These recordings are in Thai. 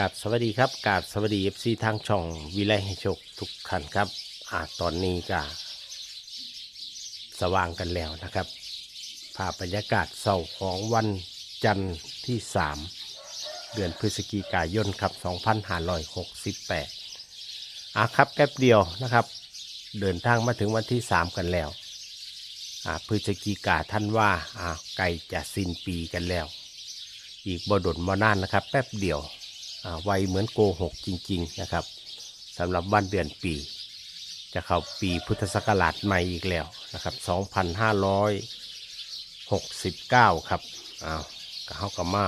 กาบสวัสดีครับกาบสวัสดีเอฟซีทางช่องวิไลให้โชคทุกท่านครับอ่าตอนนี้ก็สว่างกันแล้วนะครับภาพบรรยากาศเสาร์ของวันจันทร์ที่ 3 เดือนพฤศจิกายนครับ 2568อะครับแป๊บเดียวนะครับ เดินทางมาถึงวันที่ 3 กันแล้วอ่าพฤศจิกาท่านว่าอ่าใกล้จะสิ้นปีกันแล้ว อีกบดลมานานนะครับ แป๊บเดียว ไวเหมือนโกหกจริง ๆ นะครับสำหรับวันเดือนปี จะเข้าปีพุทธศักราชใหม่อีกแล้วนะครับ 2569 ครับอ้าวก็เข้ากับมา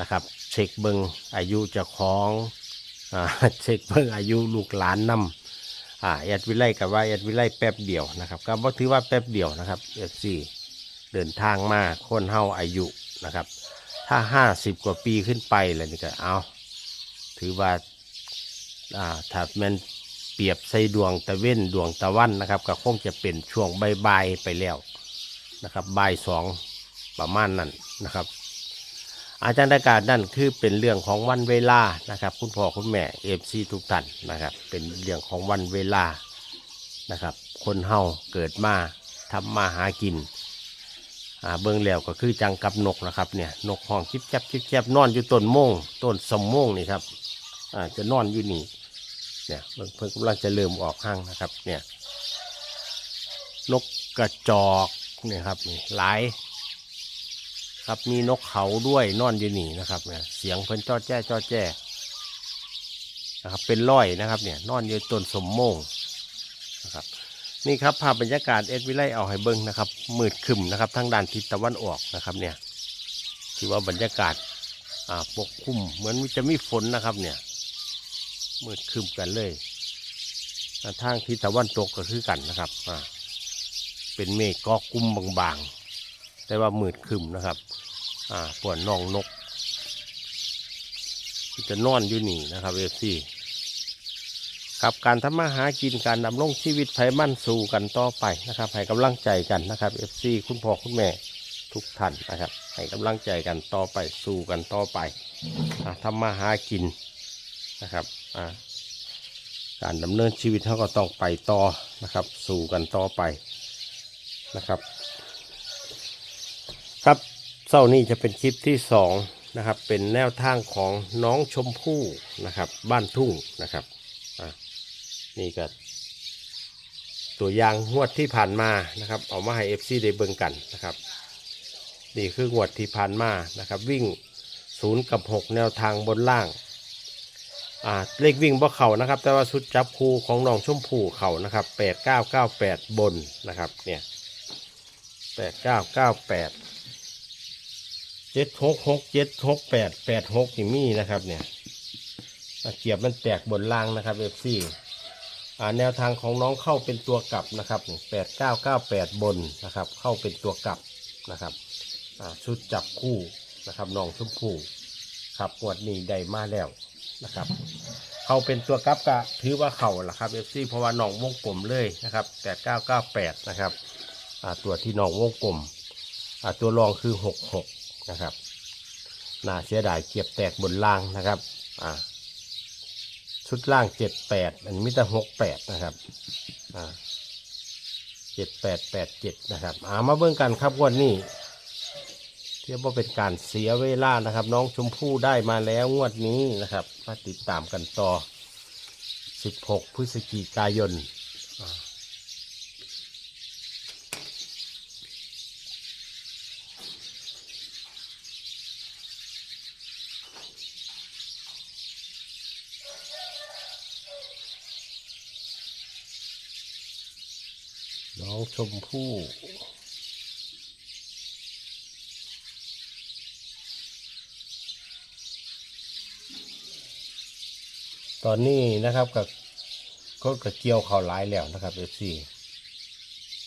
นะครับเช็คเบิงอายุเจ้าของอเช็คเบิงอายุลูกหลานนำอ่าแอดวิไลกับว่าแอดวิไลแป๊บเดียวนะครับ ก็บ่ถือว่าแป๊บเดียวนะครับเอฟซีเดินทางมาคนเฮาอายุนะครับ ถ้าห้าสิบกว่าปีขึ้นไปแล้วนี่ก็เอาถือว่าอ่าถ้ามันเปรียบใส่ดวงตะเว้นดวงตะวันนะครับ ก็คงจะเป็นช่วงใบายไปแล้วนะครับบ่ายสองประมาณนั้นนะครับ อาจารย์อากาศนั่นคือเป็นเรื่องของวันเวลานะครับ คุณพ่อคุณแม่เอฟซีทุกท่านนะครับ เป็นเรื่องของวันเวลานะครับ คนเฮาเกิดมาทำมาหากิน อ่าเบื้องแล้วก็คือจังกับนกนะครับเนี่ยนกห้องจิบจับจิบจับนอนอยู่ต้นโมงต้นสมโมงนี่ครับอ่าจะนอนอยู่นี่เนี่ยเพิ่งเพิ่งกำลังจะเริ่มออกห้างนะครับเนี่ยนกกระจอกเนี่ยครับนี่หลายครับมีนกเขาด้วยนอนอยู่นี่นะครับเนี่ยเสียงเพิ่นจ้อแจ้จ้อแจ้นะครับเป็นร้อยนะครับเนี่ยนอนอยู่ต้นสมโมงนะครับ นี่ครับภาพบรรยากาศเอ็ดวิไลเอาให้เบิ้งนะครับมืดคึมนะครับทางด้านทิศตะวันออกนะครับเนี่ยถือว่าบรรยากาศปกคลุมเหมือนจะมีฝนนะครับเนี่ยมืดคึมกันเลยทางทิศตะวันตกก็คือกันนะครับเป็นเมฆก็กลุ่มบางๆ แต่ว่ามืดคึมนะครับอ่าปวดน่องนกจะนอนอยู่นี่นะครับเอฟซี ครับการทำมาหากินการดำรงชีวิตไผมั่นสู่กันต่อไปนะครับ ให้กำลังใจกันนะครับ FC คุณพ่อคุณแม่ทุกท่านนะครับ ให้กำลังใจกันต่อไปสู่กันต่อไปทำมาหากินนะครับการดำเนินชีวิตเขาก็ต้องไปต่อนะครับ สู่กันต่อไปนะครับ ครับเศร้านี้จะเป็นคลิปที่สองนะครับ เป็นแนวทางของน้องชมพู่นะครับ บ้านทุ่งนะครับอะ นี่ก็ตัวอย่างงวดที่ผ่านมานะครับเอามาให้เอฟซีได้เบิ่งกันนะครับ นี่คืองวดที่ผ่านมานะครับ วิ่งศูนย์กับหกแนวทางบนล่างอ่าเลขวิ่งบ่เข่านะครับ แต่ว่าชุดจับคู่ของน้องชมพู่เข่านะครับแปดเก้าเก้าแปดบนนะครับเนี่ยแปดเก้าเก้าแปดเจ็ดหกหกเจ็ดหกแปดแปดหกนี่มีนะครับเนี่ยตะเกียบมันแตกบนล่างนะครับเอฟซี อ่าแนวทางของน้องเข้าเป็นตัวกลับนะครับแปดเก้าเก้าแปดบนนะครับ เข้าเป็นตัวกลับนะครับอ่าชุดจับคู่นะครับน้องชมพู่ครับงวดนี้ได้มาแล้วนะครับ เข้าเป็นตัวกลับก็ถือว่าเข่าละครับเอฟซีเพราะว่าน้องวงกลมเลยนะครับแปดเก้าเก้าแปดนะครับอ่าตัวที่น้องวงกลมอ่าตัวรองคือหกหกนะครับน่าเสียดายเกียบแตกบนล่างนะครับอ่า ชุดล่างเจ็ดแปดอันนี้มิตรหกแปดนะครับอ่าเจ็ดแปดแปดเจ็ดนะครับอ่ามาเบิ่งกันครับวันนี้เทียบว่าเป็นการเสียเวลานะครับ น้องชมพู่ได้มาแล้วงวดนี้นะครับมาติดตามกันต่อสิบหกพฤศจิกายน น้องชมพู่ ตอนนี้นะครับกับก็กระเกี่ยวเขาหลายแล้วนะครับเอฟซี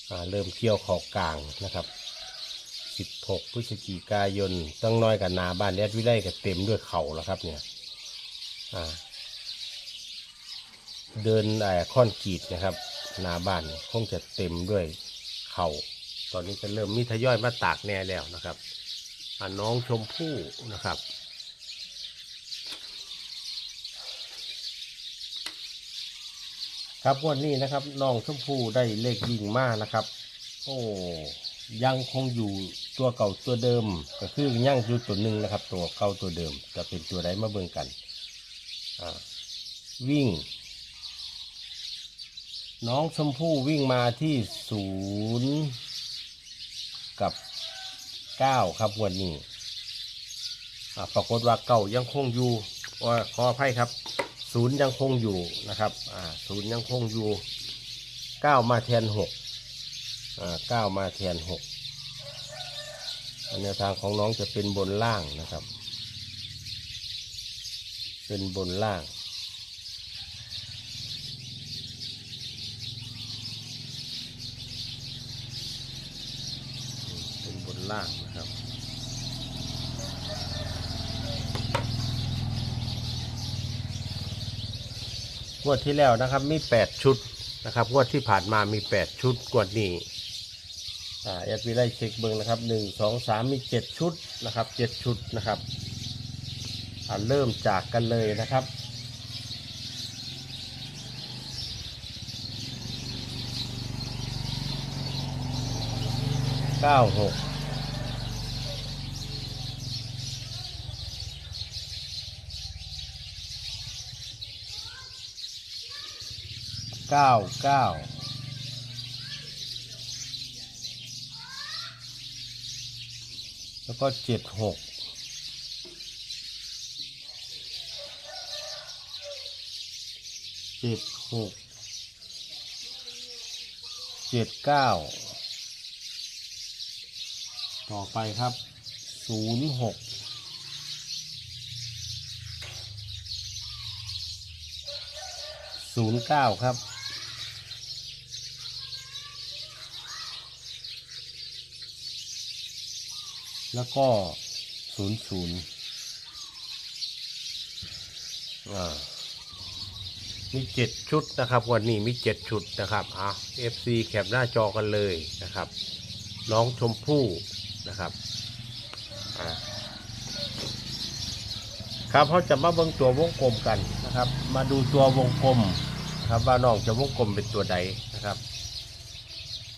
อ่เริ่มเกี่ยวเขากลางนะครับ16พฤศจิกายนต้องน้อยกับนาบ้านแอดวิไลก็เต็มด้วยเขาแล้วครับเนี่ยเดินไอ้คอนกรีตนะครับ หน้าบ้านคงจะเต็มด้วยเขา่าตอนนี้จะเริ่มมีทยอยมาตากแน่แล้วนะครับน้องชมพู่นะครับครับวันนี้นะครับน้องชมพู่ได้เลขยิงมากนะครับ โอ้ยังคงอยู่ตัวเก่าตัวเดิม ก็คือยังอยู่ตัวหนึ่งนะครับ ตัวเก่าตัวเดิมจะเป็นตัวไหนมาเบิ่งกัน วิ่ง น้องชมพู่วิ่งมาที่ศูนย์กับเก้าครับวันนี้ปรากฏว่าเก่ายังคงอยู่ขออภัยครับศูนย์ยังคงอยู่นะครับศูนย์ยังคงอยู่เก้ามาแทนหกเก้ามาแทนหกแนวทางของน้องจะเป็นบนล่างนะครับ เป็นบนล่าง เป็นบน ล่างนะครับงวดที่แล้วนะครับมี 8 ชุดนะครับงวดที่ผ่านมามี 8 ชุดงวดนี้อ่าแอดวิไลเช็คเบิ้งนะครับ 1 2 3 มี 7 ชุดนะครับ 7 ชุดนะครับอ่าเริ่มจากกันเลยนะครับเก้าหก เก้าเก้าแล้วก็เจ็ดหกเจ็ดหกเจ็ดเก้าต่อไปครับศูนย์หกศูนย์เก้าครับ แล้วก็ศูนย์ศูนย์อ่ามีเจ็ดชุดนะครับ วันนี้มีเจ็ดชุดนะครับอะ FC แคปหน้าจอกันเลยนะครับ น้องชมพู่นะครับอ่าครับเขาจะมาเบิ่งตัววงกลมกันนะครับ มาดูตัววงกลมครับว่าน้องจะวงกลมเป็นตัวใดนะครับ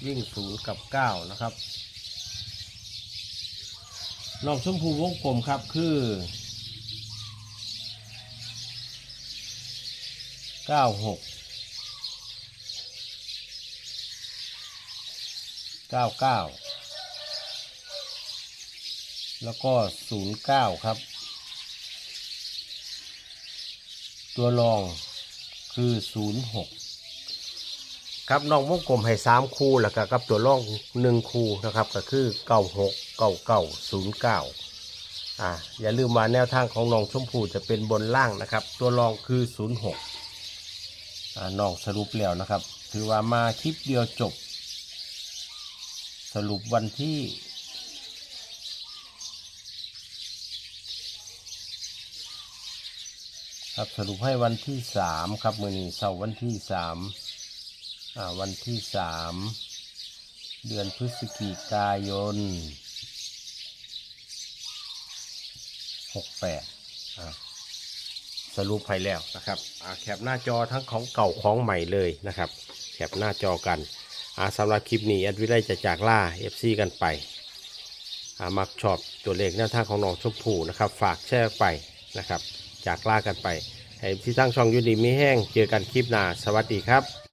วิ่งศูนย์กับเก้านะครับ น้องชมพูวงกลมครับคือเก้าหกเก้าเก้าแล้วก็ศูนย์เก้าครับ ตัวรองคือศูนย์หก ครับน้องวงกลมให้สามคู่แล้วก็กับตัวรองหนึ่งคู่นะครับ ก็คือเก้าหกเก้าเก้าศูนย์เก้าอ่าอย่าลืมว่าแนวทางของน้องชมพูจะเป็นบนล่างนะครับ ตัวรองคือศูนย์หกอ่าน้องสรุปแล้วนะครับ ถือว่ามาคลิปเดียวจบ สรุปวันที่ครับสรุปให้วันที่สามครับมือนี้เสาร์วันที่สาม วันที่สามเดือนพฤศจิกายนหกแปดสรุปให้แล้วนะครับแคปหน้าจอทั้งของเก่าของใหม่เลยนะครับแคปหน้าจอกันสำหรับคลิปนี้แอดวิไลจะจากล่า FC กันไปมักชอบตัวเลขแนวทางของน้องชมพู่นะครับ ฝากแชร์ไปนะครับ จากล่ากันไปให้ที่ทั้งช่องยูดีมีแห้งเจอกันคลิปหน้า สวัสดีครับ